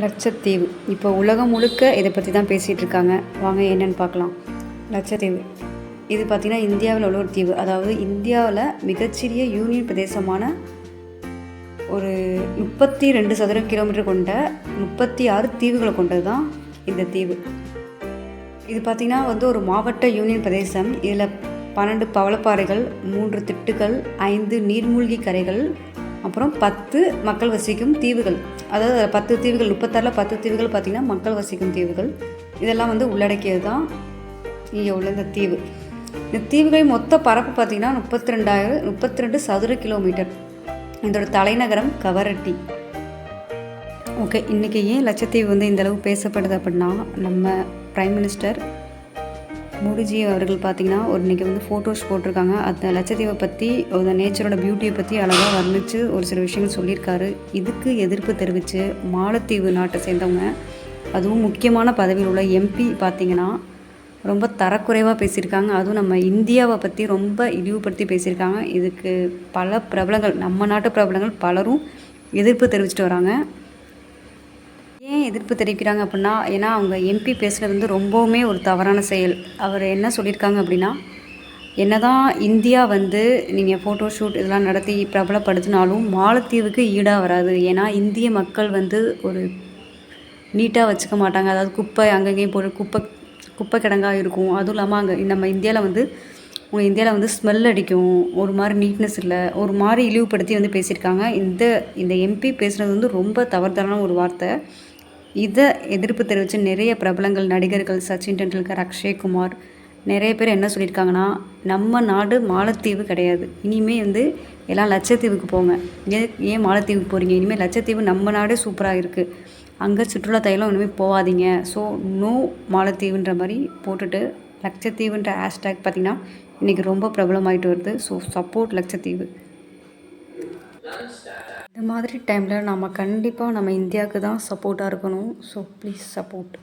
லட்சத்தீவு. இப்போ உலகம் முழுக்க இதை பற்றி தான் பேசிகிட்டு இருக்காங்க வாங்க என்னென்னு பார்க்கலாம். லட்சத்தீவு. இது பார்த்திங்கன்னா இந்தியாவில் உள்ள ஒரு தீவு. அதாவது இந்தியாவில் மிகச்சிறிய யூனியன் பிரதேசமான ஒரு முப்பத்தி ரெண்டு சதுர கிலோமீட்டர் கொண்ட முப்பத்தி ஆறு தீவுகளை கொண்டது தான் இந்த தீவு. இது பார்த்திங்கன்னா வந்து ஒரு மாவட்ட யூனியன் பிரதேசம். இதில் பன்னெண்டு பவளப்பாறைகள் மூன்று திட்டுகள் ஐந்து நீர்மூழ்கி கரைகள் அப்புறம் பத்து மக்கள் வசிக்கும் தீவுகள். அதாவது பத்து தீவுகள் முப்பத்தாறில் பத்து தீவுகள் பார்த்திங்கன்னா மக்கள் வசிக்கும் தீவுகள். இதெல்லாம் வந்து உள்ளடக்கியது தான் இங்கே உள்ள இந்த தீவு. இந்த தீவுகளின் மொத்த பரப்பு பார்த்திங்கன்னா முப்பத்தி ரெண்டாயிரம் முப்பத்தி ரெண்டு சதுர கிலோமீட்டர். இதோட தலைநகரம் கவரட்டி. ஓகே இன்றைக்கி ஏன் லட்சத்தீவு வந்து இந்தளவு பேசப்படுது அப்படின்னா நம்ம ப்ரைம் மினிஸ்டர் முருஜி அவர்கள் பார்த்தீங்கன்னா ஒரு இன்றைக்கி வந்து ஃபோட்டோஸ் போட்டிருக்காங்க. அந்த லட்சத்தீவை பற்றி அந்த நேச்சரோட பியூட்டியை பற்றி அழகாக வர்ணித்து ஒரு சில விஷயங்கள் சொல்லியிருக்காரு. இதுக்கு எதிர்ப்பு தெரிவித்து மாலத்தீவு நாட்டை சேர்ந்தவங்க அதுவும் முக்கியமான பதவியில் உள்ள எம்பி பார்த்தீங்கன்னா ரொம்ப தரக்குறைவாக பேசியிருக்காங்க. அதுவும் நம்ம இந்தியாவை பற்றி ரொம்ப இழிவுபடுத்தி பேசியிருக்காங்க. இதுக்கு பல பிரபலங்கள் நம்ம நாட்டு பிரபலங்கள் பலரும் எதிர்ப்பு தெரிவிச்சிட்டு வராங்க. ஏன் எதிர்ப்பு தெரிவிக்கிறாங்க அப்படின்னா ஏன்னா அவங்க எம்பி பேசுகிறது வந்து ரொம்பவுமே ஒரு தவறான செயல். அவர் என்ன சொல்லியிருக்காங்க அப்படின்னா என்ன தான் இந்தியா வந்து நீங்கள் ஃபோட்டோ ஷூட் இதெல்லாம் நடத்தி பிரபலப்படுத்தினாலும் மாலத்தீவுக்கு ஈடாக வராது. ஏன்னா இந்திய மக்கள் வந்து ஒரு நீட்டாக வச்சுக்க மாட்டாங்க. அதாவது குப்பை அங்கங்கேயும் போட்டு குப்பை குப்பை கிடங்காக இருக்கும். அதுவும் இல்லாமல் அங்கே நம்ம இந்தியாவில் வந்து உங்கள் இந்தியாவில் வந்து ஸ்மெல் அடிக்கும். ஒரு மாதிரி நீட்னஸ் இல்லை. ஒரு மாதிரி இழிவுபடுத்தி வந்து பேசியிருக்காங்க. இந்த இந்த எம்பி பேசுகிறது வந்து ரொம்ப தவறுதலான ஒரு வார்த்தை. இதை எதிர்ப்பு தெரிவித்து நிறைய பிரபலங்கள் நடிகர்கள் சச்சின் டெண்டுல்கர் அக்ஷய்குமார் நிறைய பேர் என்ன சொல்லியிருக்காங்கன்னா நம்ம நாடு மாலத்தீவு கிடையாது. இனிமேல் வந்து எல்லாம் லட்சத்தீவுக்கு போங்க. ஏன் ஏன் மாலத்தீவுக்கு போகிறீங்க இனிமேல் லட்சத்தீவு நம்ம நாடே சூப்பராக இருக்குது அங்கே சுற்றுலா தைலம் இனிமேல் போகாதீங்க ஸோ நோ மாலத்தீவுன்ற மாதிரி போட்டுட்டு லட்சத்தீவுன்ற ஹேஷ்டேக் பார்த்திங்கன்னா இன்றைக்கி ரொம்ப பிரபலமாயிட்டு வருது. ஸோ சப்போர்ட் லட்சத்தீவு. இந்த மாதிரி டைமில் நம்ம கண்டிப்பாக நம்ம இந்தியாவுக்கு தான் சப்போர்ட்டாக இருக்கணும். So please support